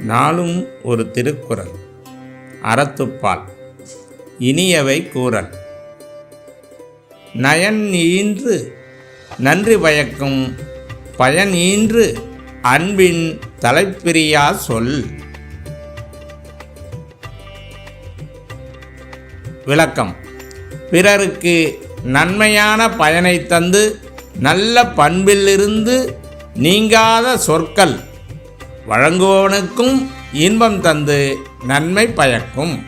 நாளும் ஒரு திருக்குறள் அறத்துப்பால் இனியவை கூறல். நயன் ஈன்று நன்றி பயக்கும் பயன் ஈன்று அன்பின் தலைப்பிரியா சொல். விளக்கம் பிறருக்கு நன்மையான பயனை தந்து நல்ல பண்பிலிருந்து நீங்காத சொற்கள். வழங்குபவனுக்கும் இன்பம் தந்து நன்மை பயக்கும்.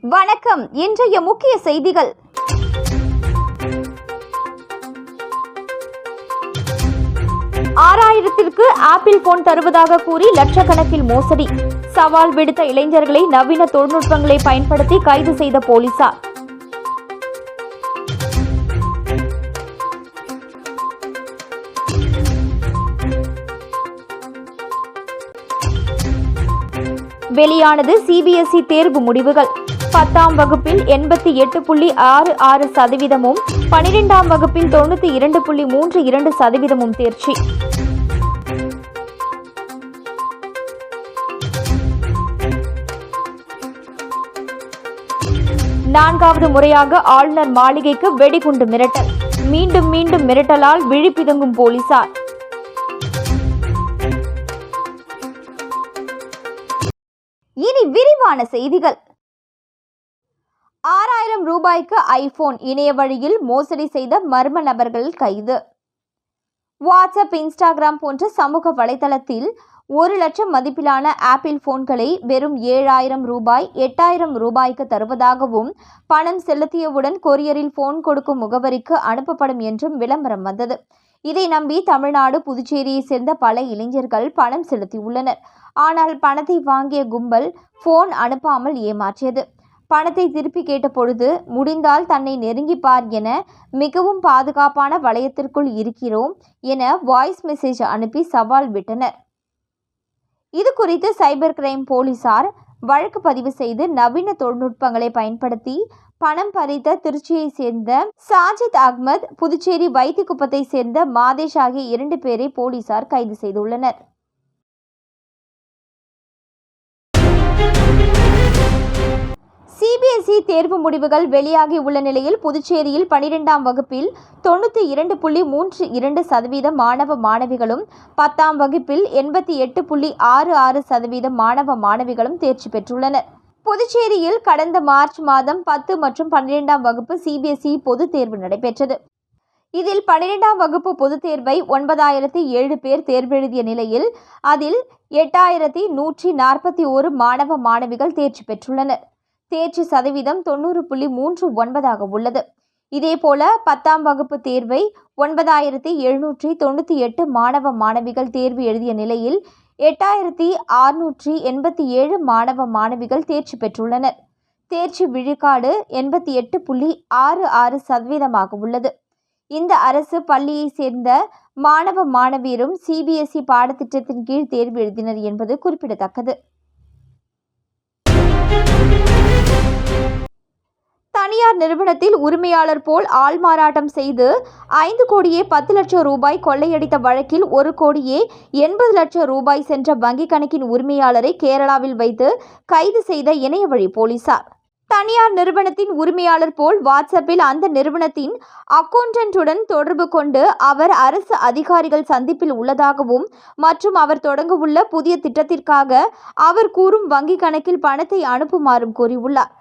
வணக்கம். இன்றைய முக்கிய செய்திகள். ஆறாயிரத்திற்கு ஆப்பிள் போன் தருவதாக கூறி லட்சக்கணக்கில் மோசடி. சவால் விடுத்த இளைஞர்களை நவீன தொழில்நுட்பங்களை பயன்படுத்தி கைது செய்த போலீசார். வெளியானது சிபிஎஸ்இ தேர்வு முடிவுகள். பத்தாம் வகுப்பில் எண்பத்தி எட்டு புள்ளி ஆறு ஆறு சதவீதமும் பனிரெண்டாம் வகுப்பில் தொண்ணூற்றி இரண்டு புள்ளி மூன்று இரண்டு சதவீதமும் தேர்ச்சி. நான்காவது முறையாக ஆளுநர் மாளிகைக்கு வெடிகுண்டு மிரட்டல். மீண்டும் மீண்டும் மிரட்டலால் விழிப்பிதுங்கும் போலீசார். இனி விரிவான செய்திகள். ஆறாயிரம் ரூபாய்க்கு ஐபோன் இணைய வழியில் மோசடி செய்த மர்ம நபர்கள் கைது. வாட்ஸ்அப் இன்ஸ்டாகிராம் போன்ற சமூக வலைதளத்தில் ஒரு லட்சம் மதிப்பிலான ஆப்பிள் போன்களை வெறும் ஏழாயிரம் ரூபாய் எட்டாயிரம் ரூபாய்க்கு தருவதாகவும் பணம் செலுத்தியவுடன் கொரியரில் போன் கொடுக்கும் முகவரிக்கு அனுப்பப்படும் என்றும் விளம்பரம் வந்தது. இதை நம்பி தமிழ்நாடு புதுச்சேரியை சேர்ந்த பல இளைஞர்கள் பணம் செலுத்தியுள்ளனர். ஆனால் பணத்தை வாங்கிய கும்பல் போன் அனுப்பாமல் ஏமாற்றியது. பணத்தை திருப்பி கேட்ட பொழுது முடிந்தால் தன்னை நெருங்கி பார் என மிகவும் பாதுகாப்பான வளையத்திற்குள் இருக்கிறோம் என வாய்ஸ் மெசேஜ் அனுப்பி சவால் விட்டனர். இது குறித்து சைபர் கிரைம் போலீசார் வழக்கு பதிவு செய்து நவீன தொழில்நுட்பங்களை பயன்படுத்தி பணம் பறித்த திருச்சியை சேர்ந்த சாஜித் அகமது புதுச்சேரி வைத்திக்குப்பத்தை சேர்ந்த மாதேஷ் ஆகிய இரண்டு பேரை போலீசார் கைது செய்துள்ளனர். சிபிஎஸ்இ தேர்வு முடிவுகள் வெளியாகி உள்ள நிலையில் புதுச்சேரியில் பனிரெண்டாம் வகுப்பில் தொண்ணூற்றி இரண்டு புள்ளி மூன்று இரண்டு சதவீத மாணவ மாணவிகளும் பத்தாம் வகுப்பில் எண்பத்தி எட்டு புள்ளி ஆறு ஆறு சதவீத மாணவ மாணவிகளும் தேர்ச்சி பெற்றுள்ளனர். புதுச்சேரியில் கடந்த மார்ச் மாதம் பத்து மற்றும் பன்னிரெண்டாம் வகுப்பு சிபிஎஸ்இ பொதுத் தேர்வு நடைபெற்றது. இதில் பன்னிரெண்டாம் வகுப்பு பொதுத் தேர்வை ஒன்பதாயிரத்தி ஏழு பேர் தேர்வெழுதிய நிலையில் அதில் எட்டாயிரத்தி நூற்றி நாற்பத்தி ஒரு மாணவ மாணவிகள் தேர்ச்சி பெற்றுள்ளனர். தேர்ச்சி சதவீதம் தொண்ணூறு புள்ளி மூன்று ஒன்பதாக உள்ளது. இதேபோல பத்தாம் வகுப்பு தேர்வை ஒன்பதாயிரத்தி எழுநூற்றி தொண்ணூற்றி எட்டு மாணவ மாணவிகள் தேர்வு எழுதிய நிலையில் எட்டாயிரத்தி ஆறுநூற்றி எண்பத்தி ஏழு மாணவ மாணவிகள் தேர்ச்சி பெற்றுள்ளனர். தேர்ச்சி விழுக்காடு எண்பத்தி எட்டு புள்ளி ஆறு ஆறு சதவீதமாக உள்ளது. இந்த அரசு பள்ளியை சேர்ந்த மாணவ மாணவியரும் சிபிஎஸ்இ பாடத்திட்டத்தின் கீழ் தேர்வு எழுதினர் என்பது குறிப்பிடத்தக்கது. தனியார் நிறுவனத்தில் உரிமையாளர் போல் ஆள்மாறாட்டம் செய்து ஐந்து கோடியே பத்து லட்சம் ரூபாய் கொள்ளையடித்த வழக்கில் ஒரு கோடியே எண்பது லட்சம் ரூபாய் சென்ற வங்கிக் கணக்கின் உரிமையாளரை கேரளாவில் வைத்து கைது செய்த இணையவழி போலீசார். தனியார் நிறுவனத்தின் உரிமையாளர் போல் வாட்ஸ்அப்பில் அந்த நிறுவனத்தின் அக்கவுண்டன்ட்டுடன் தொடர்பு கொண்டு அவர் அரசு அதிகாரிகள் சந்திப்பில் உள்ளதாகவும் மற்றும் அவர் தொடங்கவுள்ள புதிய திட்டத்திற்காக அவர் கூறும் வங்கிக் கணக்கில் பணத்தை அனுப்புமாறும் கூறியுள்ளார்.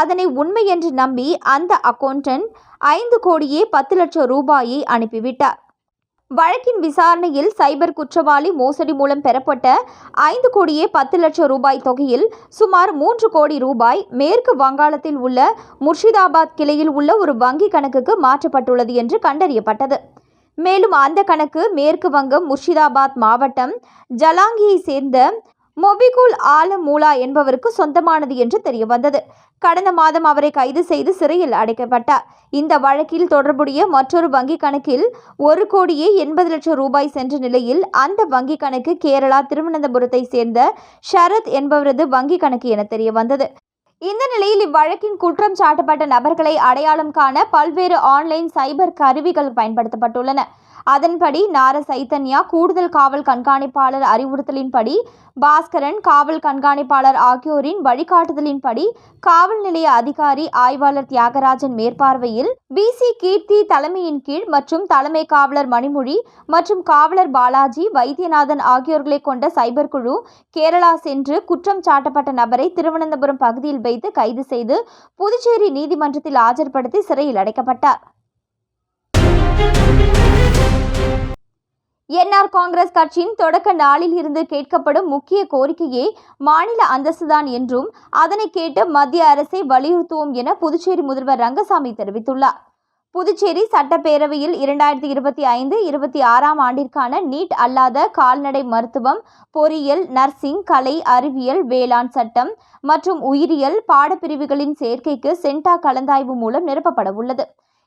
அதனை உண்மை என்று நம்பி அந்த அக்கவுண்டன்ட் ஐந்து கோடியே பத்து லட்சம் ரூபாயை அனுப்பிவிட்டார். வழக்கின் விசாரணையில் சைபர் குற்றவாளி மோசடி மூலம் பெறப்பட்ட ஐந்து கோடியே பத்து லட்சம் ரூபாய் தொகையில் சுமார் மூன்று கோடி ரூபாய் மேற்கு வங்காளத்தில் உள்ள முர்ஷிதாபாத் கிளையில் உள்ள ஒரு வங்கி கணக்குக்கு மாற்றப்பட்டுள்ளது என்று கண்டறியப்பட்டது. மேலும் அந்த கணக்கு மேற்கு வங்கம் முர்ஷிதாபாத் மாவட்டம் ஜலாங்கியை சேர்ந்த மொபிகுல் ஆலமூலா என்பவருக்கு சொந்தமானது என்று தெரியவந்தது. கடந்த மாதம் அவரை கைது செய்து சிறையில் அடைக்கப்பட்டார். இந்த வழக்கில் தொடர்புடைய மற்றொரு வங்கிக் கணக்கில் ஒரு கோடியே எண்பது லட்சம் ரூபாய் சென்ற நிலையில் அந்த வங்கிக் கணக்கு கேரளா திருவனந்தபுரத்தை சேர்ந்த ஷரத் என்பவரது வங்கிக் கணக்கு என தெரியவந்தது. இந்த நிலையில் இவ்வழக்கின் குற்றம் சாட்டப்பட்ட நபர்களை அடையாளம் காண பல்வேறு ஆன்லைன் சைபர் கருவிகள் பயன்படுத்தப்பட்டுள்ளன. அதன்படி நார சைத்தன்யா கூடுதல் காவல் கண்காணிப்பாளர் அறிவுறுத்தலின்படி பாஸ்கரன் காவல் கண்காணிப்பாளர் ஆகியோரின் வழிகாட்டுதலின்படி காவல் நிலைய அதிகாரி ஆய்வாளர் தியாகராஜன் மேற்பார்வையில் பிசி கீர்த்தி தலைமையின் கீழ் மற்றும் தலைமை காவலர் மணிமொழி மற்றும் காவலர் பாலாஜி வைத்தியநாதன் ஆகியோர்களை கொண்ட சைபர் குழு கேரளா சென்று குற்றம் சாட்டப்பட்ட நபரை திருவனந்தபுரம் பகுதியில் வைத்து கைது செய்து புதுச்சேரி நீதிமன்றத்தில் ஆஜர்படுத்தி சிறையில் அடைக்கப்பட்டார். என்ஆர் காங்கிரஸ் கட்சியின் தொடக்க நாளில் இருந்து கேட்கப்படும் முக்கிய கோரிக்கையே மாநில அந்தஸ்துதான் என்றும் அதனை கேட்டு மத்திய அரசை வலியுறுத்துவோம் என புதுச்சேரி முதல்வர் ரங்கசாமி தெரிவித்துள்ளார். புதுச்சேரி சட்டப்பேரவையில் இரண்டாயிரத்தி இருபத்தி ஐந்து இருபத்தி ஆறாம் ஆண்டிற்கான நீட் அல்லாத கால்நடை மருத்துவம் பொறியியல் நர்சிங் கலை அறிவியல் வேளாண் சட்டம் மற்றும் உயிரியல் பாடப்பிரிவுகளின் சேர்க்கைக்கு சென்டா கலந்தாய்வு மூலம் நிரப்பப்பட உள்ளது.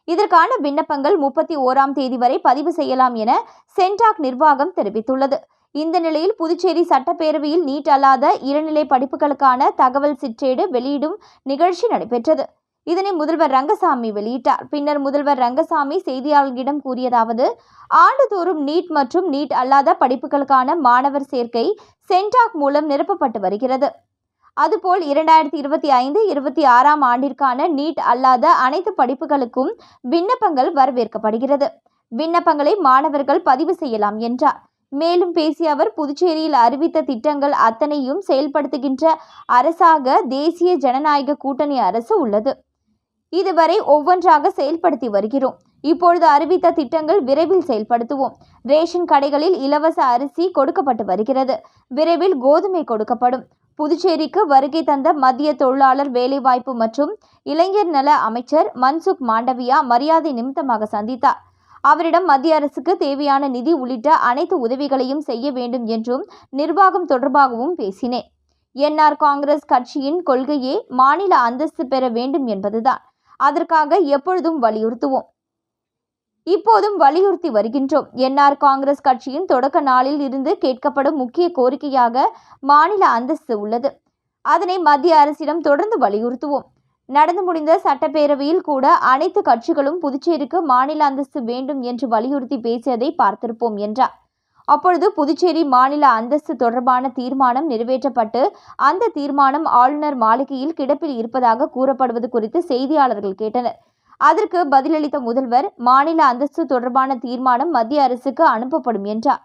இதற்கான விண்ணப்பங்கள் முப்பத்தி ஓராம் தேதி வரை பதிவு செய்யலாம் என சென்டாக் நிர்வாகம் தெரிவித்துள்ளது. இந்த நிலையில் புதுச்சேரி சட்டப்பேரவையில் நீட் அல்லாத இளநிலை படிப்புகளுக்கான தகவல் சிற்றேடு வெளியிடும் நிகழ்ச்சி நடைபெற்றது. இதனை முதல்வர் ரங்கசாமி வெளியிட்டார். பின்னர் முதல்வர் ரங்கசாமி செய்தியாளர்களிடம் கூறியதாவது ஆண்டுதோறும் நீட் மற்றும் நீட் அல்லாத படிப்புகளுக்கான மாணவர் சேர்க்கை சென்டாக் மூலம் நிரப்பப்பட்டு வருகிறது. அதுபோல் இரண்டாயிரத்தி இருபத்தி ஐந்து இருபத்தி ஆறாம் ஆண்டிற்கான நீட் அல்லாத அனைத்து படிப்புகளுக்கும் விண்ணப்பங்கள் வரவேற்கப்படுகிறது. விண்ணப்பங்களை மாணவர்கள் பதிவு செய்யலாம் என்றார். மேலும் பேசிய அவர் புதுச்சேரியில் அறிவித்த திட்டங்கள் அத்தனையும் செயல்படுத்துகின்ற அரசாக தேசிய ஜனநாயக கூட்டணி அரசு உள்ளது. இதுவரை ஒவ்வொன்றாக செயல்படுத்தி வருகிறோம். இப்பொழுது அறிவித்த திட்டங்கள் விரைவில் செயல்படுத்துவோம். ரேஷன் கடைகளில் இலவச அரிசி கொடுக்கப்பட்டு வருகிறது. விரைவில் கோதுமை கொடுக்கப்படும். புதுச்சேரிக்கு வருகை தந்த மத்திய தொழிலாளர் வேலைவாய்ப்பு மற்றும் இளைஞர் நல அமைச்சர் மன்சுக் மாண்டவியா மரியாதை நிமித்தமாக சந்தித்தார். அவரிடம் மத்திய அரசுக்கு தேவையான நிதி உள்ளிட்ட அனைத்து உதவிகளையும் செய்ய வேண்டும் என்றும் நிர்வாகம் தொடர்பாகவும் பேசினேன். என்ஆர் காங்கிரஸ் கட்சியின் கொள்கையே மாநில அந்தஸ்து பெற வேண்டும் என்பதுதான். அதற்காக எப்பொழுதும் வலியுறுத்துவோம். இப்போதும் வலியுறுத்தி வருகின்றோம். என்ஆர் காங்கிரஸ் கட்சியின் தொடக்க நாளில் இருந்து கேட்கப்படும் முக்கிய கோரிக்கையாக மாநில அந்தஸ்து உள்ளது. அதனை மத்திய அரசிடம் தொடர்ந்து வலியுறுத்துவோம். நடந்து முடிந்த சட்டப்பேரவையில் கூட அனைத்து கட்சிகளும் புதுச்சேரிக்கு மாநில அந்தஸ்து வேண்டும் என்று வலியுறுத்தி பேசியதை பார்த்திருப்போம் என்றார். அப்பொழுது புதுச்சேரி மாநில அந்தஸ்து தொடர்பான தீர்மானம் நிறைவேற்றப்பட்டு அந்த தீர்மானம் ஆளுநர் மாளிகையில் கிடப்பில் இருப்பதாக கூறப்படுவது குறித்து செய்தியாளர்கள் கேட்டனர். அதற்கு பதிலளித்த முதல்வர் மாநில அந்தஸ்து தொடர்பான தீர்மானம் மத்திய அரசுக்கு அனுப்பப்படும் என்றார்.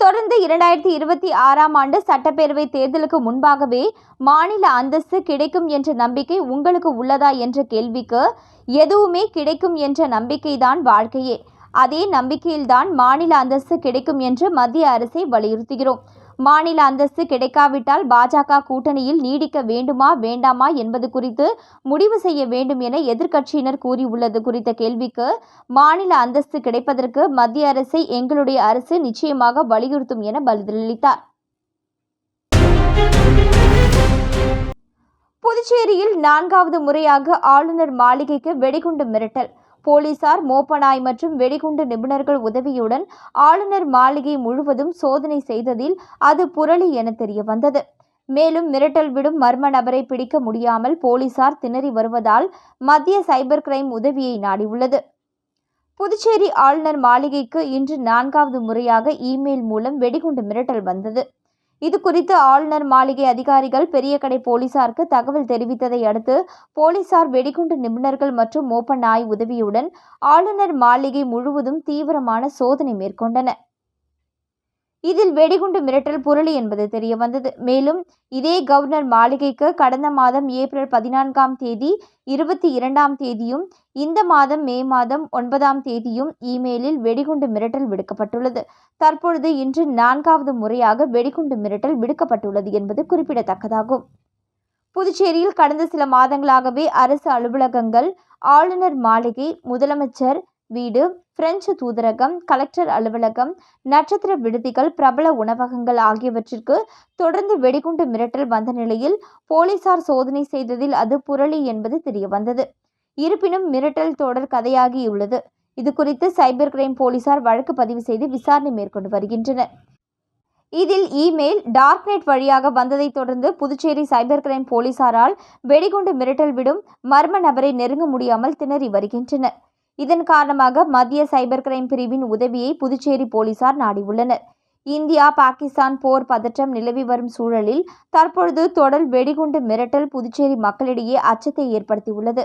தொடர்ந்து இரண்டாயிரத்தி இருபத்தி ஆறாம் ஆண்டு சட்டப்பேரவை தேர்தலுக்கு முன்பாகவே மாநில அந்தஸ்து கிடைக்கும் என்ற நம்பிக்கை உங்களுக்கு உள்ளதா என்ற கேள்விக்கு எதுவுமே கிடைக்கும் என்ற நம்பிக்கைதான் வாழ்க்கையே. அதே நம்பிக்கையில்தான் மாநில அந்தஸ்து கிடைக்கும் என்று மத்திய அரசை வலியுறுத்துகிறோம். மாநில அந்தஸ்து கிடைக்காவிட்டால் பாஜக கூட்டணியில் நீடிக்க வேண்டுமா வேண்டாமா என்பது குறித்து முடிவு செய்ய வேண்டும் என எதிர்க்கட்சியினர் கூறியுள்ளது குறித்த கேள்விக்கு மாநில அந்தஸ்து கிடைப்பதற்கு மத்திய அரசை எங்களுடைய அரசு நிச்சயமாக வலியுறுத்தும் என பதிலளித்தார். புதுச்சேரியில் நான்காவது முறையாக ஆளுநர் மாளிகைக்கு வெடிகுண்டு மிரட்டல். போலீசார் மோப்பனாய் மற்றும் வெடிகுண்டு நிபுணர்கள் உதவியுடன் ஆளுநர் மாளிகை முழுவதும் சோதனை செய்ததில் அது புரளி என தெரியவந்தது. மேலும் மிரட்டல் விடும் மர்ம நபரை பிடிக்க முடியாமல் போலீசார் திணறி வருவதால் மத்திய சைபர் கிரைம் உதவியை நாடியுள்ளது. புதுச்சேரி ஆளுநர் மாளிகைக்கு இன்று நான்காவது முறையாக இமெயில் மூலம் வெடிகுண்டு மிரட்டல் வந்தது. இது குறித்து ஆளுநர் மாளிகை அதிகாரிகள் பெரியகடை போலீசாருக்கு தகவல் தெரிவித்ததை அடுத்து போலீசார் வெடிகுண்டு நிபுணர்கள் மற்றும் மோப்ப நாய் உதவியுடன் ஆளுநர் மாளிகை முழுவதும் தீவிரமான சோதனை மேற்கொண்டனர். இதில் வெடிகுண்டு மிரட்டல் புரளி என்பது தெரிய வந்தது. மேலும் இதே கவர்னர் மாளிகைக்கு கடந்த மாதம் ஏப்ரல் பதினான்காம் தேதி இருபத்தி இரண்டாம் தேதியும் இந்த மாதம் மே மாதம் ஒன்பதாம் தேதியும் இமெயிலில் வெடிகுண்டு மிரட்டல் விடுக்கப்பட்டுள்ளது. தற்பொழுது இன்று நான்காவது முறையாக வெடிகுண்டு மிரட்டல் விடுக்கப்பட்டுள்ளது என்பது குறிப்பிடத்தக்கதாகும். புதுச்சேரியில் கடந்த சில மாதங்களாகவே அரசு அலுவலகங்கள் ஆளுநர் மாளிகை முதலமைச்சர் வீடு பிரெஞ்சு தூதரகம் கலெக்டர் அலுவலகம் நட்சத்திர விடுதிகள் பிரபல உணவகங்கள் ஆகியவற்றிற்கு தொடர்ந்து வெடிகுண்டு மிரட்டல் வந்த நிலையில் போலீசார் சோதனை செய்ததில் அது புரளி என்பது தெரியவந்தது. இருப்பினும் மிரட்டல் தொடர் கதையாகியுள்ளது. இது குறித்து சைபர் கிரைம் போலீசார் வழக்கு பதிவு செய்து விசாரணை மேற்கொண்டு வருகின்றனர். இதில் இமெயில் டார்க்நெட் வழியாக வந்ததைத் தொடர்ந்து புதுச்சேரி சைபர் கிரைம் போலீசாரால் வெடிகுண்டு மிரட்டல் விடும் மர்ம நபரை நெருங்க முடியாமல் திணறி வருகின்றனர். இதன் காரணமாக மத்திய சைபர் கிரைம் பிரிவின் உதவியை புதுச்சேரி போலீசார் நாடியுள்ளனர். இந்தியா பாகிஸ்தான் போர் பதற்றம் நிலவி வரும் சூழலில் தற்பொழுது தொடர் வெடிகுண்டு மிரட்டல் புதுச்சேரி மக்களிடையே அச்சத்தை ஏற்படுத்தியுள்ளது.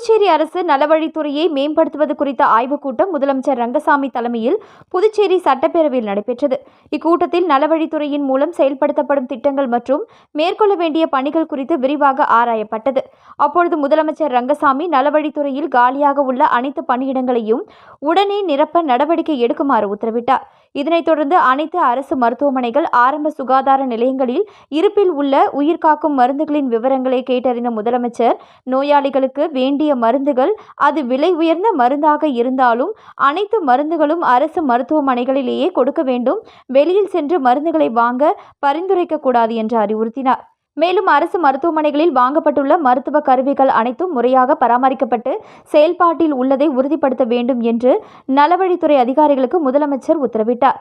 புதுச்சேரி அரசு நலவழித்துறையை மேம்படுத்துவது குறித்த ஆய்வுக் கூட்டம் முதலமைச்சர் ரங்கசாமி தலைமையில் புதுச்சேரி சட்டப்பேரவையில் நடைபெற்றது. இக்கூட்டத்தில் நலவழித்துறையின் மூலம் செயல்படுத்தப்படும் திட்டங்கள் மற்றும் மேற்கொள்ள வேண்டிய பணிகள் குறித்து விரிவாக ஆராயப்பட்டது. அப்பொழுது முதலமைச்சர் ரங்கசாமி நலவழித்துறையில் காலியாக உள்ள அனைத்து பணியிடங்களையும் உடனே நிரப்ப நடவடிக்கை எடுக்குமாறு உத்தரவிட்டார். இதனைத் தொடர்ந்து அனைத்து அரசு மருத்துவமனைகள் ஆரம்ப சுகாதார நிலையங்களில் இருப்பில் உள்ள உயிர்காக்கும் மருந்துகளின் விவரங்களை கேட்டறிந்த முதலமைச்சர் நோயாளிகளுக்கு வேண்டிய மருந்துகள் அது விலை உயர்ந்த மருந்தாக இருந்தாலும் அனைத்து மருந்துகளும் அரசு மருத்துவமனைகளிலேயே கொடுக்க வேண்டும். வெளியில் சென்று மருந்துகளை வாங்க பரிந்துரைக்கக்கூடாது என்று அறிவுறுத்தினார். மேலும் அரசு மருத்துவமனைகளில் வாங்கப்பட்டுள்ள மருத்துவ கருவிகள் அனைத்தும் முறையாக பராமரிக்கப்பட்டு செயல்பாட்டில் உள்ளதை உறுதிப்படுத்த வேண்டும் என்று நலவழித்துறை அதிகாரிகளுக்கு முதலமைச்சர் உத்தரவிட்டார்.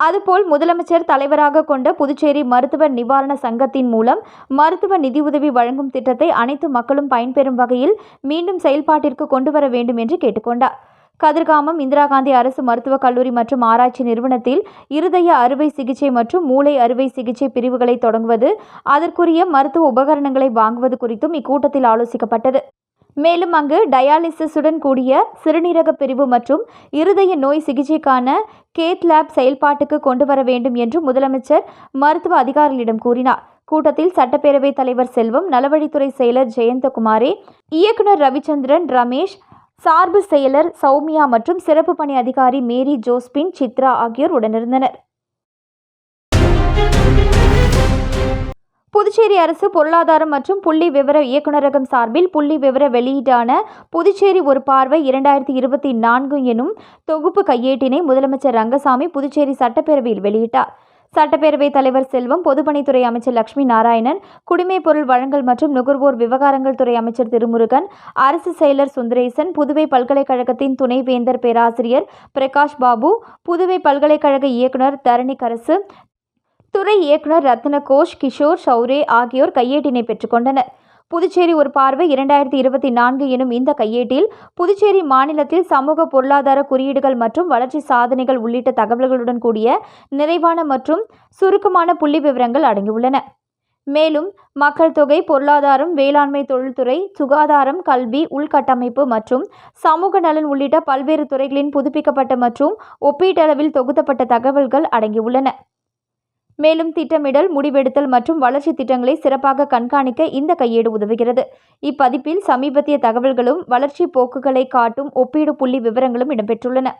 அதுபோல் முதலமைச்சர் தலைவராக கொண்ட புதுச்சேரி மருத்துவ நிவாரண சங்கத்தின் மூலம் மருத்துவ நிதியுதவி வழங்கும் திட்டத்தை அனைத்து மக்களும் பயன்பெறும் வகையில் மீண்டும் செயல்பாட்டிற்கு கொண்டு வர வேண்டும் என்று கேட்டுக்கொண்டார். கதிர்காமம் இந்திரா காந்தி அரசு மருத்துவக் கல்லூரி மற்றும் ஆராய்ச்சி நிறுவனத்தில் இருதய அறுவை சிகிச்சை மற்றும் மூளை அறுவை சிகிச்சை பிரிவுகளை தொடங்குவது அதற்குரிய மருத்துவ உபகரணங்களை வாங்குவது குறித்தும் இக்கூட்டத்தில் ஆலோசிக்கப்பட்டது. மேலும் அங்கு டயாலிசிஸுடன் கூடிய சிறுநீரக பிரிவு மற்றும் இருதய நோய் சிகிச்சைக்கான கேத் லேப் செயல்பாட்டுக்கு கொண்டு வர வேண்டும் என்று முதலமைச்சர் மருத்துவ அதிகாரிகளிடம் கூறினார். கூட்டத்தில் சட்டப்பேரவைத் தலைவர் செல்வம் நலவழித்துறை செயலர் ஜெயந்தகுமாரே இயக்குனர் ரவிச்சந்திரன் ரமேஷ் சார்பு செயலர் சௌமியா மற்றும் சிறப்பு பணி அதிகாரி மேரி ஜோஸ்பின் சித்ரா ஆகியோர் உடனிருந்தனர். புதுச்சேரி அரசு பொருளாதாரம் மற்றும் புள்ளி விவர இயக்குநரகம் சார்பில் புள்ளி விவர வெளியீடான புதுச்சேரி ஒரு பார்வை இரண்டாயிரத்தி இருபத்தி நான்கு எனும் தொகுப்பு கையேட்டினை முதலமைச்சர் ரங்கசாமி புதுச்சேரி சட்டப்பேரவையில் வெளியிட்டார். சட்டப்பேரவைத் தலைவர் செல்வம் பொதுப்பணித்துறை அமைச்சர் லட்சுமி நாராயணன் குடிமைப் பொருள் வழங்கல் மற்றும் நுகர்வோர் விவகாரங்கள் துறை அமைச்சர் திருமுருகன் அரசு செயலர் சுந்தரேசன் புதுவை பல்கலைக்கழகத்தின் துணைவேந்தர் பேராசிரியர் பிரகாஷ் பாபு புதுவை பல்கலைக்கழக இயக்குனர் தரணிகரசு துறை இயக்குனர் ரத்னகோஷ் கிஷோர் சௌரே ஆகியோர் கையேட்டினை பெற்றுக்கொண்டனர் புதுச்சேரி ஒரு பார்வை இரண்டாயிரத்தி இருபத்தி நான்கு எனும் இந்த கையேட்டில் புதுச்சேரி மாநிலத்தில் சமூக பொருளாதார குறியீடுகள் மற்றும் வளர்ச்சி சாதனைகள் உள்ளிட்ட தகவல்களுடன் கூடிய நிறைவான மற்றும் சுருக்கமான புள்ளி விவரங்கள் அடங்கியுள்ளன. மேலும் மக்கள் தொகை பொருளாதாரம் வேளாண்மை தொழில்துறை சுகாதாரம் கல்வி உள்கட்டமைப்பு மற்றும் சமூக நலன் உள்ளிட்ட பல்வேறு துறைகளின் புதுப்பிக்கப்பட்ட மற்றும் ஒப்பீட்டளவில் தொகுத்தப்பட்ட தகவல்கள் அடங்கியுள்ளன. மேலும் திட்டமிடல் முடிவெடுத்தல் மற்றும் வளர்ச்சி திட்டங்களை சிறப்பாக கண்காணிக்க இந்த கையேடு உதவுகிறது. இப்பதிப்பில் சமீபத்திய தகவல்களும் வளர்ச்சி போக்குகளை காட்டும் ஒப்பீடு புள்ளி விவரங்களும் இடம்பெற்றுள்ளன.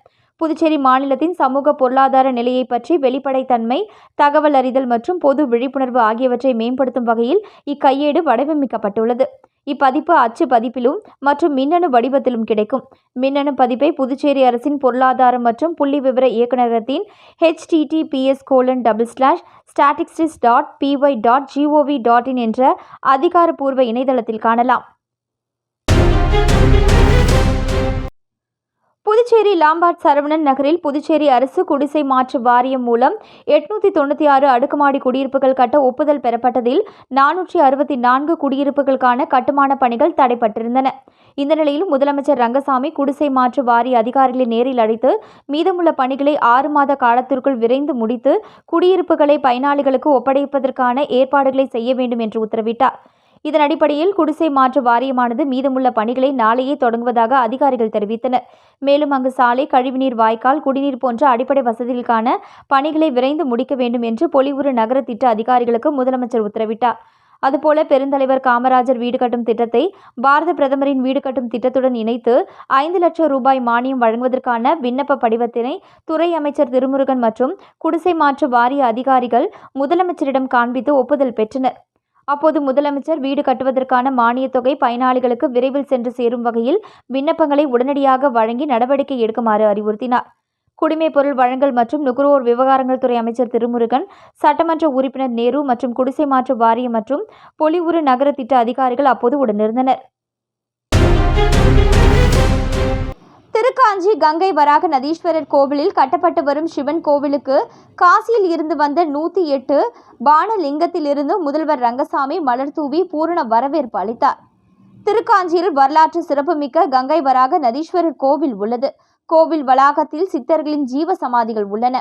புதுச்சேரி மாநிலத்தின் சமூக பொருளாதார நிலையை பற்றி வெளிப்படைத்தன்மை தகவல் அறிதல் மற்றும் பொது விழிப்புணர்வு ஆகியவற்றை மேம்படுத்தும் வகையில் இக்கையேடு வடிவமைக்கப்பட்டுள்ளது. இப்பதிப்பு அச்சு பதிப்பிலும் மற்றும் மின்னணு வடிவத்திலும் கிடைக்கும். மின்னணு பதிப்பை புதுச்சேரி அரசின் பொருளாதாரம் மற்றும் புள்ளி விவர இயக்குநரகத்தின் HTTPS colon double slash statistics dot PY dot GOV dot in என்ற அதிகாரப்பூர்வ இணையதளத்தில் காணலாம். புதுச்சேரி லாம்பாட் சரவணன் நகரில் புதுச்சேரி அரசு குடிசை மாற்று வாரியம் மூலம் எட்நூத்தி தொண்ணூற்றி ஆறு அடுக்குமாடி குடியிருப்புகள் கட்ட ஒப்புதல் பெறப்பட்டதில் நானூற்றி அறுபத்தி நான்கு குடியிருப்புகளுக்கான கட்டுமான பணிகள் தடைப்பட்டிருந்தன. இந்த நிலையில் முதலமைச்சர் ரங்கசாமி குடிசை மாற்று வாரிய அதிகாரிகளை நேரில் அழைத்து மீதமுள்ள பணிகளை ஆறு மாத காலத்திற்குள் விரைந்து முடித்து குடியிருப்புகளை பயனாளிகளுக்கு ஒப்படைப்பதற்கான ஏற்பாடுகளை செய்ய வேண்டும் என்று உத்தரவிட்டார். இதன் அடிப்படையில் குடிசை மாற்று வாரியமானது மீதமுள்ள பணிகளை நாளையே தொடங்குவதாக அதிகாரிகள் தெரிவித்தனர். மேலும் அங்கு சாலை கழிவுநீர் வாய்க்கால் குடிநீர் போன்ற அடிப்படை வசதிகளுக்கான பணிகளை விரைந்து முடிக்க வேண்டும் என்று பொலிவுறு நகர திட்ட அதிகாரிகளுக்கு முதலமைச்சர் உத்தரவிட்டார். அதுபோல பெருந்தலைவர் காமராஜர் வீடு கட்டும் திட்டத்தை பாரத பிரதமரின் வீடு கட்டும் திட்டத்துடன் இணைத்து ஐந்து லட்சம் ரூபாய் மானியம் வழங்குவதற்கான விண்ணப்ப படிவத்தினை துறை அமைச்சர் திருமுருகன் மற்றும் குடிசை மாற்று வாரிய அதிகாரிகள் முதலமைச்சரிடம் காண்பித்து ஒப்புதல் பெற்றனர். அப்போது முதலமைச்சர் வீடு கட்டுவதற்கான மானியத் தொகை பயனாளிகளுக்கு விரைவில் சென்று சேரும் வகையில் விண்ணப்பங்களை உடனடியாக வழங்கி நடவடிக்கை எடுக்குமாறு அறிவுறுத்தினார். குடிமைப் பொருள் வழங்கல் மற்றும் நுகர்வோர் விவகாரங்கள் துறை அமைச்சர் திருமுருகன் சட்டமன்ற உறுப்பினர் நேரு மற்றும் குடிசை மாற்று வாரியம் மற்றும் பொலிவுறு நகர திட்ட அதிகாரிகள் அப்போது உடனிருந்தனர். திருக்காஞ்சி கங்கை வராக நதீஸ்வரர் கோவிலில் கட்டப்பட்டு வரும் சிவன் கோவிலுக்கு காசியில் இருந்து வந்த நூற்றி எட்டு பானலிங்கத்திலிருந்து முதல்வர் ரங்கசாமி மலர் தூவி பூரண வரவேற்பு அளித்தார். திருக்காஞ்சியில் வரலாற்று சிறப்புமிக்க கங்கை வராக நதீஸ்வரர் கோவில் உள்ளது. கோவில் வளாகத்தில் சித்தர்களின் ஜீவ சமாதிகள் உள்ளன.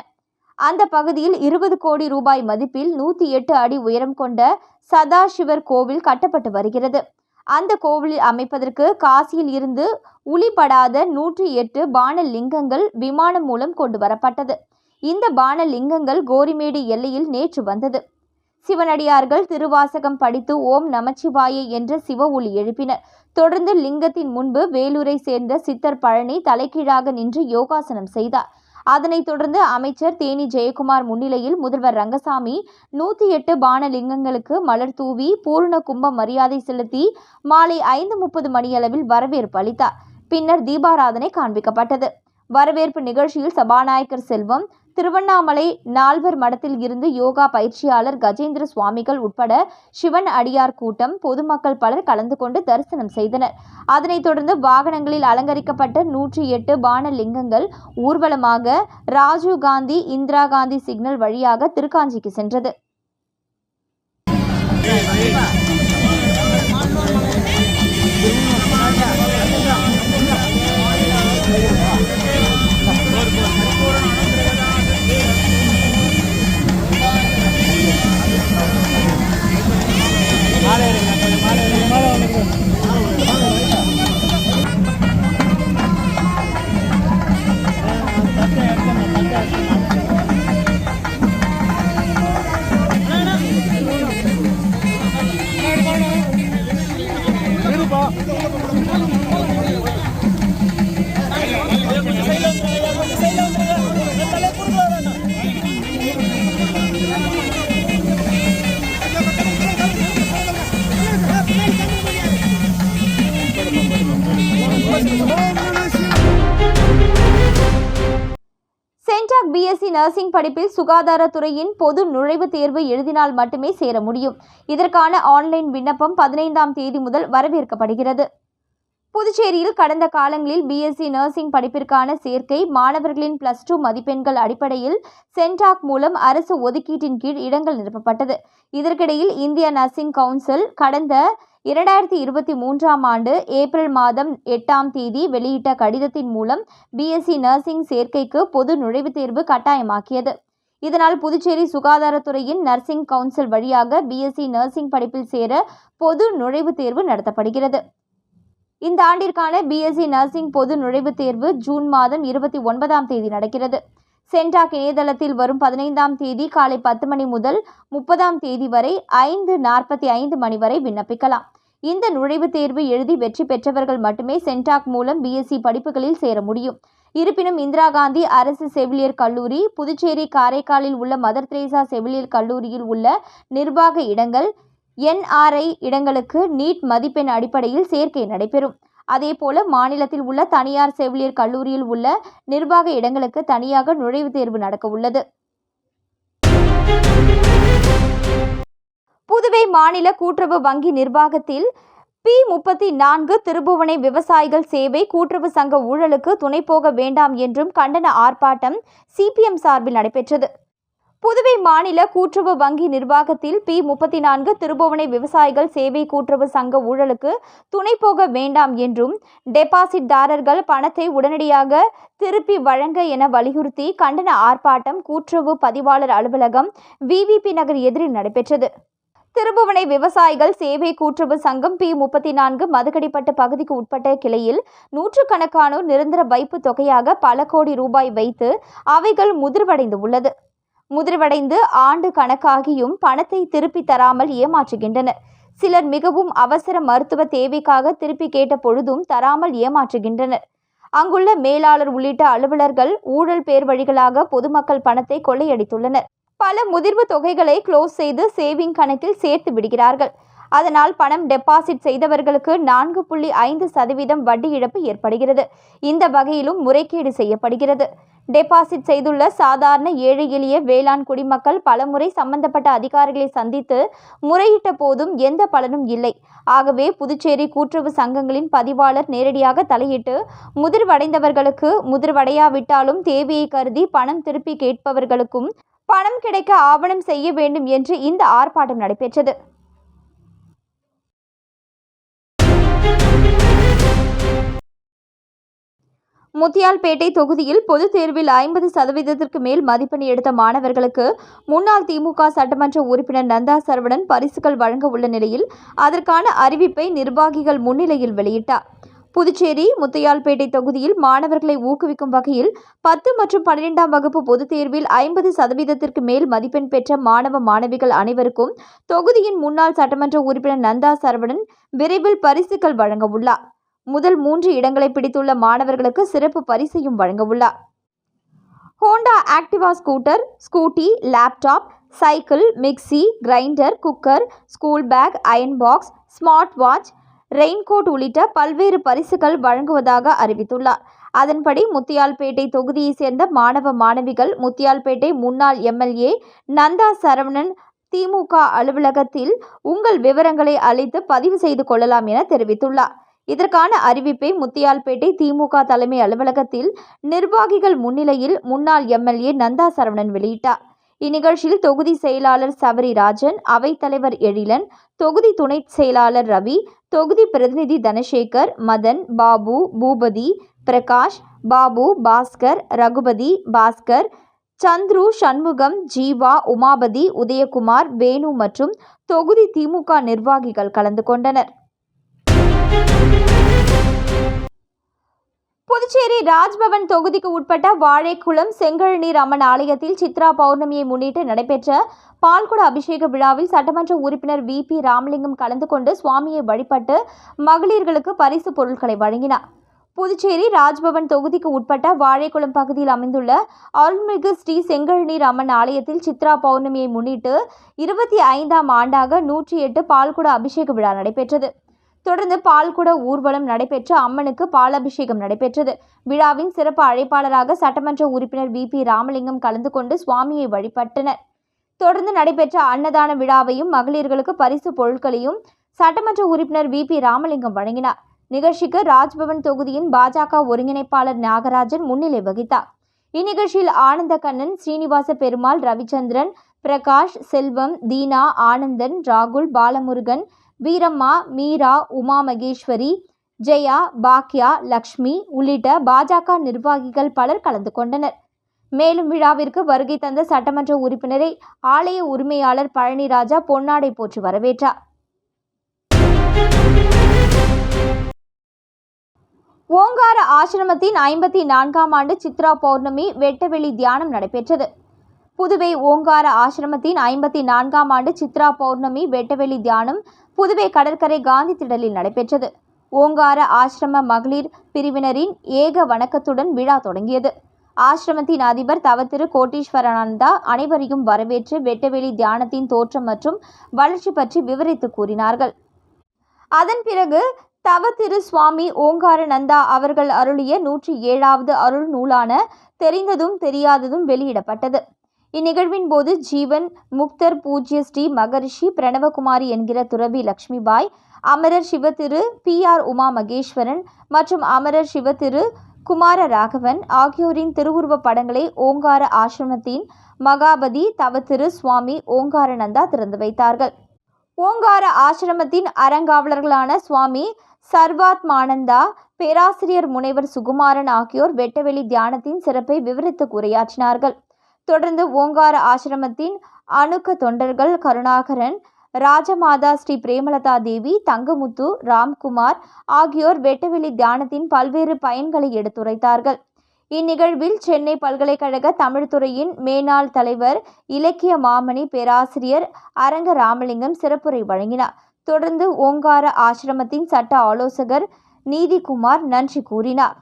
அந்த பகுதியில் இருபது கோடி ரூபாய் மதிப்பில் நூற்றி எட்டு அடி உயரம் கொண்ட சதாசிவர் கோவில் கட்டப்பட்டு வருகிறது. அந்த கோவிலில் அமைப்பதற்கு காசியில் இருந்து உளிபடாத நூற்றி எட்டு பானலிங்கங்கள் விமானம் மூலம் கொண்டு வரப்பட்டது இந்த பானலிங்கங்கள் கோரிமேடு எல்லையில் நேற்று வந்தது. சிவனடியார்கள் திருவாசகம் படித்து ஓம் நமச்சிவாயே என்ற சிவ ஒளி எழுப்பினர். தொடர்ந்து லிங்கத்தின் முன்பு வேலூரை சேர்ந்த சித்தர் பழனி தலைகீழாக நின்று யோகாசனம் செய்தார். அதனைத் தொடர்ந்து அமைச்சர் தேனி ஜெயக்குமார் முன்னிலையில் முதல்வர் ரங்கசாமி நூற்றி எட்டு பானலிங்கங்களுக்கு மலர் தூவி பூர்ண கும்ப மரியாதை செலுத்தி மாலை ஐந்து முப்பது மணியளவில் வரவேற்பு அளித்தார். பின்னர் தீபாராதனை காண்பிக்கப்பட்டது. வரவேற்பு நிகழ்ச்சியில் சபாநாயகர் செல்வம் திருவண்ணாமலை நால்வர் மடத்தில் இருந்து யோகா பயிற்சியாளர் கஜேந்திர சுவாமிகள் உட்பட சிவன் அடியார் கூட்டம் பொதுமக்கள் பலர் கலந்து கொண்டு தரிசனம் செய்தனர். அதனைத் தொடர்ந்து வாகனங்களில் அலங்கரிக்கப்பட்ட நூற்றி எட்டு பானலிங்கங்கள் ஊர்வலமாக ராஜீவ் காந்தி இந்திரா காந்தி சிக்னல் வழியாக திருக்காஞ்சிக்கு சென்றது. நர்சிங் படிப்பில் சுகாதாரத்துறையின் பொது நுழைவுத் தேர்வு எழுதினால் மட்டுமே சேர முடியும். இதற்கான ஆன்லைன் விண்ணப்பம் பதினைந்தாம் தேதி முதல் வரவேற்கப்படுகிறது. புதுச்சேரியில் கடந்த காலங்களில் பிஎஸ்சி நர்சிங் படிப்பிற்கான சேர்க்கை மாணவர்களின் பிளஸ் டூ மதிப்பெண்கள் அடிப்படையில் சென்டாக் மூலம் அரசு ஒதுக்கீட்டின் கீழ் இடங்கள் நிரப்பப்பட்டது. இதற்கிடையில் இந்திய நர்சிங் கவுன்சில் கடந்த இரண்டாயிரத்தி இருபத்தி மூன்றாம் ஆண்டு ஏப்ரல் மாதம் எட்டாம் தேதி வெளியிட்ட கடிதத்தின் மூலம் பிஎஸ்சி நர்சிங் சேர்க்கைக்கு பொது நுழைவுத் தேர்வு கட்டாயமாக்கியது. இதனால் புதுச்சேரி சுகாதாரத்துறையின் நர்சிங் கவுன்சில் வழியாக பிஎஸ்சி நர்சிங் படிப்பில் சேர பொது நுழைவுத் தேர்வு நடத்தப்படுகிறது. இந்த ஆண்டிற்கான பிஎஸ்சி நர்சிங் பொது நுழைவுத் தேர்வு ஜூன் மாதம் இருபத்தி ஒன்பதாம் தேதி நடக்கிறது. சென்டாக் இணையதளத்தில் வரும் பதினைந்தாம் தேதி காலை பத்து மணி முதல் முப்பதாம் தேதி வரை ஐந்து நாற்பத்தி ஐந்து மணி வரை விண்ணப்பிக்கலாம். இந்த நுழைவுத் தேர்வு எழுதி வெற்றி பெற்றவர்கள் மட்டுமே சென்டாக் மூலம் பிஎஸ்சி படிப்புகளில் சேர முடியும். இருப்பினும் இந்திரா காந்தி அரசு செவிலியர் கல்லூரி புதுச்சேரி காரைக்காலில் உள்ள மதர் தெரேசா செவிலியர் கல்லூரியில் உள்ள நிர்வாக இடங்கள் என்ஆர்ஐ இடங்களுக்கு நீட் மதிப்பெண் அடிப்படையில் சேர்க்கை நடைபெறும். அதேபோல மாநிலத்தில் உள்ள தனியார் செவிலியர் கல்லூரியில் உள்ள நிர்வாக இடங்களுக்கு தனியாக நுழைவுத் தேர்வு நடக்க உள்ளது. புதுவை மாநில கூட்டுறவு வங்கி நிர்வாகத்தில் பி முப்பத்தி நான்கு திருபுவனை விவசாயிகள் சேவை கூட்டுறவு சங்க ஊழலுக்கு துணை போக வேண்டாம் என்றும் கண்டன ஆர்ப்பாட்டம் சிபிஎம் சார்பில் நடைபெற்றது. புதுவை மாநில கூட்டுறவு வங்கி நிர்வாகத்தில் பி முப்பத்தி நான்கு திருபுவனை விவசாயிகள் சேவை கூட்டுறவு சங்க ஊழலுக்கு துணை போக வேண்டாம் என்றும் டெபாசிட்தாரர்கள் பணத்தை உடனடியாக திருப்பி வழங்க என வலியுறுத்தி கண்டன ஆர்ப்பாட்டம் கூட்டுறவு பதிவாளர் அலுவலகம் விவிபி நகர் எதிரில் நடைபெற்றது. திருபுவனை விவசாயிகள் சேவை கூட்டுறவு சங்கம் பி முப்பத்தி நான்கு மதுக்கடிப்பட்ட பகுதிக்கு உட்பட்ட கிளையில் நூற்றுக்கணக்கானோர் நிரந்தர வைப்பு தொகையாக பல கோடி ரூபாய் வைத்து அவைகள் முதிர்வடைந்து உள்ளது. முதிர்வடைந்து ஆண்டு கணக்காகியும் பணத்தை திருப்பி தராமல் ஏமாற்றுகின்றனர். சிலர் மிகவும் அவசர மருத்துவ தேவைக்காக திருப்பி கேட்ட பொழுதும் தராமல் ஏமாற்றுகின்றனர். அங்குள்ள மேலாளர் உள்ளிட்ட அலுவலர்கள் ஊழல் பேர் வழிகளாக பொதுமக்கள் பணத்தை கொள்ளையடித்துள்ளனர். பல முதிர்வு தொகைகளை க்ளோஸ் செய்து சேவிங் கணக்கில் சேர்த்து விடுகிறார்கள். அதனால் பணம் டெபாசிட் செய்தவர்களுக்கு நான்கு புள்ளி ஐந்து சதவீதம் வட்டி இழப்பு ஏற்படுகிறது. இந்த வகையிலும் முறைகேடு செய்யப்படுகிறது. டெபாசிட் செய்துள்ள சாதாரண ஏழை எளிய வேளாண் குடிமக்கள் பலமுறை சம்பந்தப்பட்ட அதிகாரிகளை சந்தித்து முறையிட்ட போதும் எந்த பலனும் இல்லை. ஆகவே புதுச்சேரி கூட்டுறவு சங்கங்களின் பதிவாளர் நேரடியாக தலையிட்டு முதிர்வடைந்தவர்களுக்கு முதிர்வடையாவிட்டாலும் தேவையை கருதி பணம் திருப்பி கேட்பவர்களுக்கும் பணம் கிடைக்க ஆவணம் செய்ய வேண்டும் என்று இந்த ஆர்ப்பாட்டம் நடைபெற்றது. முத்தியால்பேட்டை தொகுதியில் பொதுத் தேர்வில் ஐம்பது சதவீதத்திற்கு மேல் மதிப்பெண் எடுத்த மாணவர்களுக்கு முன்னாள் திமுக சட்டமன்ற உறுப்பினர் நந்தா சரவணன் பரிசுகள் வழங்க உள்ள நிலையில் அதற்கான அறிவிப்பை நிர்வாகிகள் முன்னிலையில் வெளியிட்டார். புதுச்சேரி முத்தையால்பேட்டை தொகுதியில் மாணவர்களை ஊக்குவிக்கும் வகையில் பத்து மற்றும் பன்னிரெண்டாம் வகுப்பு பொதுத் தேர்வில் ஐம்பது சதவீதத்திற்கு மேல் மதிப்பெண் பெற்ற மாணவ மாணவிகள் அனைவருக்கும் தொகுதியின் முன்னாள் சட்டமன்ற உறுப்பினர் நந்தா சரவணன் விரைவில் பரிசுகள் வழங்க உள்ளார். முதல் மூன்று இடங்களை பிடித்துள்ள மாணவர்களுக்கு சிறப்பு பரிசையும் வழங்கவுள்ளார். Honda Activa scooter Scooty laptop cycle mixie grinder cooker school bag iron box smart watch raincoat உள்ளிட்ட பல்வேறு பரிசுகள் வழங்குவதாக அறிவித்துள்ளார். அதன்படி முத்தியால்பேட்டை தொகுதியைச் சேர்ந்த மாணவ மாணவிகள் முத்தியால்பேட்டை முன்னாள் எம்எல்ஏ நந்தா சரவணன் திமுக அலுவலகத்தில் உங்கள் விவரங்களை அளித்து பதிவு செய்து கொள்ளலாம் என தெரிவித்துள்ளார். இதற்கான அறிவிப்பை முத்தியால்பேட்டை திமுக தலைமை அலுவலகத்தில் நிர்வாகிகள் முன்னிலையில் முன்னாள் எம்எல்ஏ நந்தா சரவணன் வெளியிட்டார். இந்நிகழ்ச்சியில் தொகுதி செயலாளர் சவரி ராஜன் அவைத்தலைவர் எழிலன் தொகுதி துணை செயலாளர் ரவி தொகுதி பிரதிநிதி தனசேகர் மதன் பாபு பூபதி பிரகாஷ் பாபு பாஸ்கர் ரகுபதி பாஸ்கர் சந்துரு சண்முகம் ஜீவா உமாபதி உதயகுமார் வேணு மற்றும் தொகுதி திமுக நிர்வாகிகள் கலந்து கொண்டனர். புதுச்சேரி ராஜ்பவன் தொகுதிக்கு உட்பட்ட வாழைக்குளம் செங்கழநீர் அம்மன் ஆலயத்தில் சித்ரா பௌர்ணமியை முன்னிட்டு நடைபெற்ற பால்குட அபிஷேக விழாவில் சட்டமன்ற உறுப்பினர் வி பி ராமலிங்கம் கலந்து கொண்டு சுவாமியை வழிபட்டு மகளிர்களுக்கு பரிசு பொருட்களை வழங்கினார். புதுச்சேரி ராஜ்பவன் தொகுதிக்கு உட்பட்ட வாழைக்குளம் பகுதியில் அமைந்துள்ள அருள்மிகு ஸ்ரீ செங்கழநீர் அம்மன் ஆலயத்தில் சித்ரா பௌர்ணமியை முன்னிட்டு இருபத்தி ஐந்தாம் ஆண்டாக நூற்றி எட்டு பால்குட அபிஷேக விழா நடைபெற்றது. தொடர்ந்து பால்குட ஊர்வலம் நடைபெற்று அம்மனுக்கு பாலாபிஷேகம் நடைபெற்றது. விழாவின் சிறப்பு அழைப்பாளராக சட்டமன்ற உறுப்பினர் வி. பி. ராமலிங்கம் கலந்து கொண்டு சுவாமியை வழிபட்டனர். தொடர்ந்து நடைபெற்ற அன்னதான விழாவையும் மகளிர்களுக்கு பரிசு பொருட்களையும் சட்டமன்ற உறுப்பினர் வி. பி. ராமலிங்கம் வழங்கினார். நிகழ்ச்சிக்கு ராஜ்பவன் தொகுதியின் பாஜக ஒருங்கிணைப்பாளர் நாகராஜன் முன்னிலை வகித்தார். இந்நிகழ்ச்சியில் ஆனந்த கண்ணன் ஸ்ரீனிவாச பெருமாள் ரவிச்சந்திரன் பிரகாஷ் செல்வம் தீனா ஆனந்தன் ராகுல் பாலமுருகன் வீரம்மா மீரா உமா மகேஸ்வரி ஜெயா பாக்யா லக்ஷ்மி உள்ளிட்ட பாஜக நிர்வாகிகள் பலர் கலந்து கொண்டனர். மேலும் விழாவிற்கு வருகை தந்த சட்டமன்ற உறுப்பினரை ஆலய உரிமையாளர் பழனிராஜா பொன்னாடை போற்றி வரவேற்றார். ஓங்கார ஆசிரமத்தின் ஐம்பத்தி நான்காம் ஆண்டு சித்ரா பௌர்ணமி வெட்டவெளி தியானம் நடைபெற்றது. புதுவை ஓங்கார ஆசிரமத்தின் ஐம்பத்தி நான்காம் ஆண்டு சித்ரா பௌர்ணமி வெட்டவெளி தியானம் புதுவை கடற்கரை காந்தி திடலில் நடைபெற்றது. ஓங்கார ஆசிரம மகளிர் பிரிவினரின் ஏக வணக்கத்துடன் விழா தொடங்கியது. ஆசிரமத்தின் அதிபர் தவத்திரு கோட்டீஸ்வரானந்தா அனைவரையும் வரவேற்று வெட்டவெளி தியானத்தின் தோற்றம் மற்றும் வளர்ச்சி பற்றி விவரித்து கூறினார்கள். அதன் பிறகு தவத்திரு சுவாமி ஓங்காரநந்தா அவர்கள் அருளிய நூற்றி ஏழாவது அருள் நூலான தெரிந்ததும் தெரியாததும் வெளியிடப்பட்டது. இந்நிகழ்வின் போது ஜீவன் முக்தர் பூஜ்ய ஸ்ரீ மகரிஷி பிரணவகுமாரி என்கிற துறவி லக்ஷ்மிபாய் அமரர் சிவத்திரு பி ஆர் உமா மகேஸ்வரன் மற்றும் அமரர் சிவத்திரு குமார ராகவன் ஆகியோரின் திருவுருவ படங்களை ஓங்கார ஆசிரமத்தின் மகாபதி தவத்திரு சுவாமி ஓங்காரநந்தா திறந்து வைத்தார்கள். ஓங்கார ஆசிரமத்தின் அறங்காவலர்களான சுவாமி சர்வாத்மானந்தா பேராசிரியர் முனைவர் சுகுமாரன் ஆகியோர் வெட்டவெளி தியானத்தின் சிறப்பை விவரித்து உரையாற்றினார்கள். தொடர்ந்து ஓங்கார ஆசிரமத்தின் அணுக்க தொண்டர்கள் கருணாகரன் ராஜமாதா ஸ்ரீ பிரேமலதா தேவி தங்கமுத்து ராம்குமார் ஆகியோர் வெட்டவெளி தியானத்தின் பல்வேறு பயன்களை எடுத்துரைத்தார்கள். இந்நிகழ்வில் சென்னை பல்கலைக்கழக தமிழ்துறையின் மேனாள் தலைவர் இலக்கிய மாமணி பேராசிரியர் அரங்க ராமலிங்கம் சிறப்புரை வழங்கினார். தொடர்ந்து ஓங்கார ஆசிரமத்தின் சட்ட ஆலோசகர் நீதிக்குமார் நன்றி கூறினார்.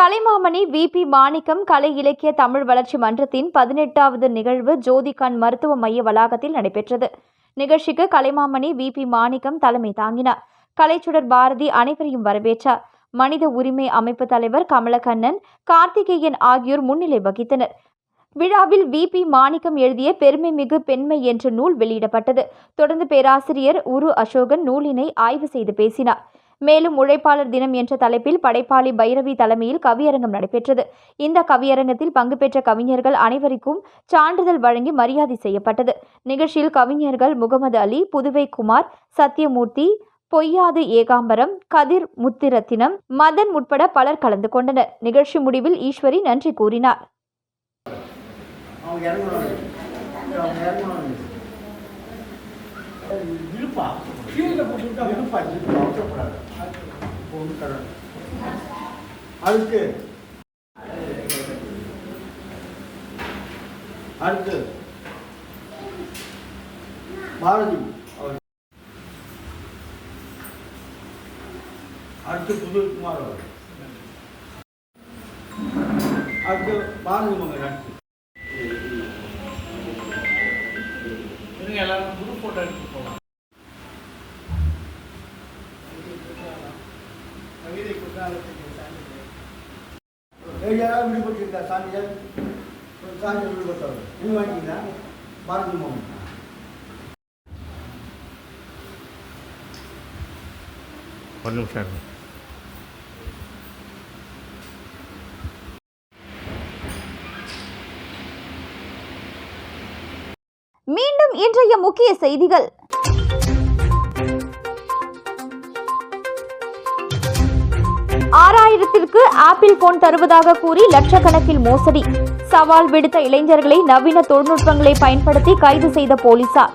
கலைமாமணி விபி மாணிக்கம் கலை இலக்கிய தமிழ் வளர்ச்சி மன்றத்தின் பதினெட்டாவது நிகழ்வு ஜோதிகான் மருத்துவ மைய வளாகத்தில் நடைபெற்றது. நிகழ்ச்சிக்கு கலைமாமணி விபி மாணிக்கம் தலைமை தாங்கினார். கலைச்சுடர் பாரதி அனைவரையும் வரவேற்றார். மனித உரிமை அமைப்பு தலைவர் கமலக்கண்ணன் கார்த்திகேயன் ஆகியோர் முன்னிலை வகித்தனர். விழாவில் விபி மாணிக்கம் எழுதிய பெருமை மிகு பெண்மை என்ற நூல் வெளியிடப்பட்டது. தொடர்ந்து பேராசிரியர் உரு அசோகன் நூலினை ஆய்வு செய்து பேசினார். மேலும் உழைப்பாளர் தினம் என்ற தலைப்பில் படைப்பாளி பைரவி தலைமையில் கவியரங்கம் நடைபெற்றது. இந்த கவியரங்கத்தில் பங்கு பெற்ற கவிஞர்கள் அனைவருக்கும் சான்றிதழ் வழங்கி மரியாதை செய்யப்பட்டது. நிகழ்ச்சியில் கவிஞர்கள் முகமது அலி புதுவை குமார் சத்யமூர்த்தி பொய்யாது ஏகாம்பரம் கதிர் முத்திரத்தினம் மதன் உட்பட பலர் கலந்து கொண்டனர். நிகழ்ச்சி முடிவில் ஈஸ்வரி நன்றி கூறினார். இருப்பா கீழே அவசரப்படாது ஒன்று தரேன் அதுக்கு அடுத்து. பாரதி அவர் அடுத்து புதுகுமார் அவர் அடுத்து பாரதி மகன் அடுத்து. எல்லாரும் குரூப் போட்டோ எடுத்து போகலாம் ஏரியாவில் விடுபட்டிருக்கா சாமியார் ஒரு சாமியார் விடுபட்டவர் நீங்க வாங்கிட்டீங்களா பாரதி மோகன் ஒரு நிமிஷம் இருங்க. மீண்டும் இன்றைய முக்கிய செய்திகள். ஆறாயிரத்திற்கு ஆப்பிள் போன் தருவதாக கூறி லட்சக்கணக்கில் மோசடி. சவால் விடுத்த இளைஞர்களை நவீன தொழில்நுட்பங்களை பயன்படுத்தி கைது செய்த போலீசார்.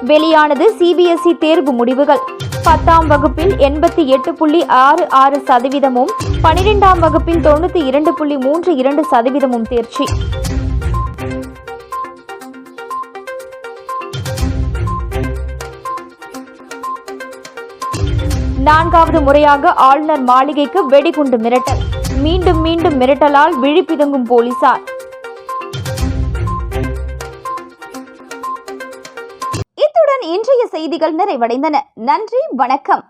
வெளியானது சிபிஎஸ்இ தேர்வு முடிவுகள். பத்தாம் வகுப்பில் எண்பத்தி எட்டு புள்ளி ஆறு ஆறு சதவீதமும் பனிரெண்டாம் வகுப்பில் தொண்ணூற்றி இரண்டு புள்ளி மூன்று இரண்டு சதவீதமும் தேர்ச்சி. நான்காவது முறையாக ஆளுநர் மாளிகைக்கு வெடிகுண்டு மிரட்டல். மீண்டும் மீண்டும் மிரட்டலால் விழிப்பிதுங்கும் போலீசார். இத்துடன் இன்றைய செய்திகள் நிறைவடைந்தன. நன்றி வணக்கம்.